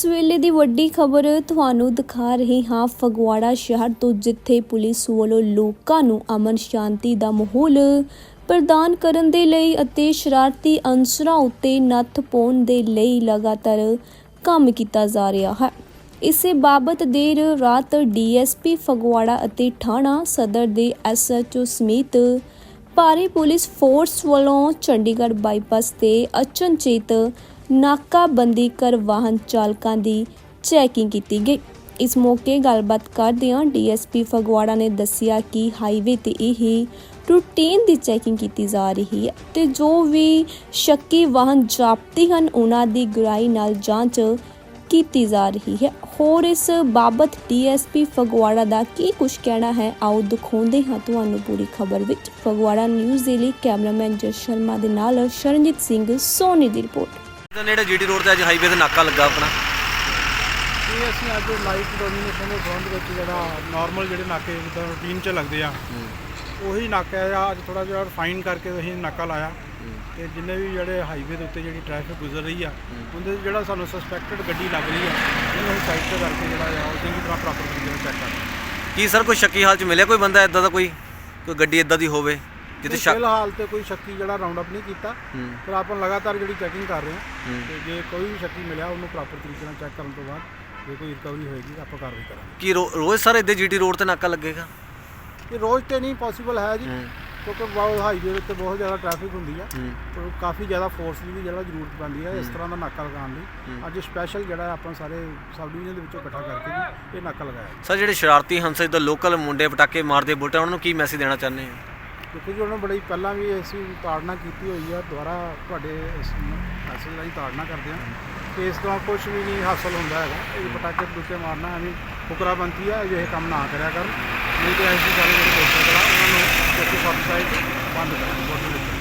ਇਸ ਵੇਲੇ ਦੀ ਵੱਡੀ ਖਬਰ ਤੁਹਾਨੂੰ ਦਿਖਾ ਰਹੀ ਹਾਂ। ਫਗਵਾੜਾ ਸ਼ਹਿਰ ਤੋਂ ਜਿੱਥੇ ਪੁਲਿਸ ਵੱਲੋਂ ਲੋਕਾਂ ਨੂੰ ਅਮਨ ਸ਼ਾਂਤੀ ਦਾ ਮਾਹੌਲ ਪ੍ਰਦਾਨ ਕਰਨ ਦੇ ਲਈ ਅਤੇ ਸ਼ਰਾਰਤੀ ਅਨਸਰਾਂ ਉੱਤੇ ਨੱਥ ਪਾਉਣ ਦੇ ਲਈ ਲਗਾਤਾਰ ਕੰਮ ਕੀਤਾ ਜਾ ਰਿਹਾ ਹੈ। ਇਸੇ ਬਾਬਤ ਦੇਰ ਰਾਤ ਡੀਐਸਪੀ ਫਗਵਾੜਾ ਅਤੇ ਥਾਣਾ ਸਦਰ ਦੇ ਐਸਐਚਓ ਸਮੇਤ ਭਾਰੀ ਪੁਲਿਸ ਫੋਰਸ ਵੱਲੋਂ ਚੰਡੀਗੜ੍ਹ ਬਾਈਪਾਸ ਤੇ ਅਚਨਚੇਤ ਨਾਕਾਬੰਦੀ ਕਰ ਵਾਹਨ ਚਾਲਕਾਂ ਦੀ ਚੈਕਿੰਗ ਕੀਤੀ ਗਈ। ਇਸ ਮੌਕੇ ਗੱਲਬਾਤ ਕਰਦਿਆਂ ਡੀਐਸਪੀ ਫਗਵਾੜਾ ਨੇ ਦੱਸਿਆ ਕਿ ਹਾਈਵੇ ਤੇ ਇਹ ਰੂਟੀਨ ਦੀ ਚੈਕਿੰਗ ਕੀਤੀ ਜਾ ਰਹੀ ਹੈ ਤੇ ਜੋ ਵੀ ਸ਼ੱਕੀ ਵਾਹਨ ਜਾਪਦੇ ਹਨ, ਉਹਨਾਂ ਦੀ ਗ੍ਰਾਈ ਨਾਲ ਜਾਂਚ ਕੀਤੀ ਜਾ ਰਹੀ ਹੈ। ਹੋਰ ਇਸ ਬਾਬਤ ਡੀਐਸਪੀ ਫਗਵਾੜਾ ਦਾ ਕੀ ਕੁਝ ਕਹਿਣਾ ਹੈ, ਆਓ ਦਿਖਾਉਂਦੇ ਹਾਂ ਤੁਹਾਨੂੰ ਪੂਰੀ ਖਬਰ ਵਿੱਚ। ਫਗਵਾੜਾ ਨਿਊਜ਼ ਦੇ ਲਈ ਕੈਮਰਾਮੈਨ ਜਸ ਸ਼ਰਮਾ ਦੇ ਨਾਲ ਸ਼ਰਨਜੀਤ ਸਿੰਘ ਸੋਨੀ ਦੀ ਰਿਪੋਰਟ। ਤੇ ਨੇੜੇ ਜੀਟੀ ਰੋਡ ਤੇ ਅੱਜ ਹਾਈਵੇ ਤੇ ਨਾਕਾ ਲੱਗਾ ਆਪਣਾ। ਇਹ ਅਸੀਂ ਅੱਜ ਲਾਈਟ ਡੋਮੀਨੇਸ਼ਨ ਦੇ ਸੰਬੰਧ ਵਿੱਚ ਜਿਹੜਾ ਨਾਰਮਲ ਜਿਹੜੇ ਨਾਕੇ ਜਿੱਦਾਂ ਰੂਟੀਨ 'ਚ ਲੱਗਦੇ ਆ ਉਹੀ ਨਾਕਾ ਆ। ਅੱਜ ਥੋੜਾ ਜਿਹਾ ਰਿਫਾਈਨ ਕਰਕੇ ਅਸੀਂ ਨਾਕਾ ਲਾਇਆ। ਤੇ ਜਿੰਨੇ ਵੀ ਜਿਹੜੇ ਹਾਈਵੇ ਦੇ ਉੱਤੇ ਜਿਹੜੀ ਟ੍ਰੈਫਿਕ ਗੁਜ਼ਰ ਰਹੀ ਆ ਉਹਦੇ 'ਚ ਜਿਹੜਾ ਸਾਨੂੰ ਸਸਪੈਕਟਡ ਗੱਡੀ ਲੱਗ ਰਹੀ ਆ ਉਹਨੂੰ ਅਸੀਂ ਸਾਈਡ ਤੇ ਕਰਕੇ ਜਿਹੜਾ ਆ ਉਹ ਚੰਗੀ ਤਰ੍ਹਾਂ ਪ੍ਰੋਪਰ ਤਰੀਕੇ ਨਾਲ ਚੈੱਕ ਕਰਦੇ ਕੀ ਸਰ ਕੋਈ ਸ਼ੱਕੀ ਹਾਲ ਚ ਮਿਲਿਆ ਕੋਈ ਬੰਦਾ ਇਦਾਂ ਦਾ ਕੋਈ? ਕੋਈ ਗੱਡੀ ਇਦਾਂ ਦੀ ਹੋਵੇ? ਜਿੱਥੇ ਸ਼ੱਕ ਫਿਲਹਾਲ ਤੇ ਕੋਈ ਸ਼ੱਕੀ ਜਿਹੜਾ ਰਾਉਂਡ ਅਪ ਨਹੀਂ ਕੀਤਾ। ਹੂੰ, ਪਰ ਆਪਾਂ ਲਗਾਤਾਰ ਜਿਹੜੀ ਚੈਕਿੰਗ ਕਰ ਰਹੇ ਹਾਂ ਹੂੰ। ਤੇ ਜੇ ਕੋਈ ਵੀ ਸ਼ੱਕੀ ਮਿਲਿਆ ਉਹਨੂੰ ਪ੍ਰੋਪਰ ਤਰੀਕੇ ਨਾਲ ਚੈੱਕ ਕਰਨ ਤੋਂ ਬਾਅਦ ਜੇ ਕੋਈ ਰਿਕਵਰੀ ਹੋਏਗੀ ਤਾਂ ਆਪਾਂ ਕਾਰਵਾਈ ਕਰਾਂਗੇ। ਕੀ ਰੋ- ਰੋਜ਼ ਸਰ ਇੱਥੇ ਜੀਟੀ ਰੋਡ ਤੇ ਨਾਕਾ ਲੱਗੇਗਾ? ਇਹ ਰੋਜ਼ ਤੇ ਨਹੀਂ ਪੋਸੀਬਲ ਹੈ ਜੀ। ਹੂੰ, ਕਿਉਂਕਿ ਬਹੁਤ ਹਾਈਵੇ ਉੱਤੇ ਬਹੁਤ ਜ਼ਿਆਦਾ ਟ੍ਰੈਫਿਕ ਹੁੰਦੀ ਆ। ਹੂੰ, ਕਾਫੀ ਜ਼ਿਆਦਾ ਫੋਰਸ ਦੀ ਵੀ ਜਿਹੜਾ ਜ਼ਰੂਰਤ ਪੈਂਦੀ ਹੈ ਇਸ ਤਰ੍ਹਾਂ ਦਾ ਨਾਕਾ ਲਗਾਉਣ ਲਈ। ਅੱਜ ਸਪੈਸ਼ਲ ਜਿਹੜਾ ਆਪਾਂ ਸਾਰੇ ਸਬ ਡਿਵੀਜ਼ਨ ਦੇ ਵਿੱਚੋਂ ਇਕੱਠਾ ਕਰਕੇ ਜੀ ਇਹ ਨਾਕਾ ਲਗਾਇਆ। ਸਰ ਜਿਹੜੇ ਸ਼ਰਾਰਤੀ ਹਮਸੇ ਦਾ ਲੋਕਲ ਮੁੰਡੇ ਪਟਾਕੇ ਮਾਰਦੇ ਬੁਲਟਾ ਉਹਨਾਂ ਨੂੰ ਕੀ ਮੈਸੇਜ ਦੇਣਾ ਚਾਹੁੰਦੇ ਹੋ? ਕਿਉਂਕਿ ਜੀ ਉਹਨਾਂ ਬੜੀ ਪਹਿਲਾਂ ਵੀ ਅਸੀਂ ਤਾੜਨਾ ਕੀਤੀ ਹੋਈ ਆ, ਦੁਬਾਰਾ ਤੁਹਾਡੇ ਇਸ ਮੈਸੇਜ ਰਾਹੀਂ ਤਾੜਨਾ ਕਰਦੇ ਹਾਂ ਕਿ ਇਸ ਤੋਂ ਕੁਝ ਵੀ ਨਹੀਂ ਹਾਸਲ ਹੁੰਦਾ ਹੈਗਾ। ਇਹ ਪਟਾਕੇ ਪਟੂਕੇ ਮਾਰਨਾ ਐਵੇਂ ਫੁਕਰਾਬੰਤੀ ਆ ਇਹ ਕੰਮ ਨਾ ਕਰਿਆ ਕਰਨ। ਨਹੀਂ ਤੇ ਐਸੀ ਸਾਰੇ ਜਿਹੜੇ ਦੋਸਤ ਚਲਾ ਉਹਨਾਂ ਨੂੰ ਕਿਉਂਕਿ ਸਬਸਾਈਡ ਬੰਦ ਕਰਨ ਬੋਰਡ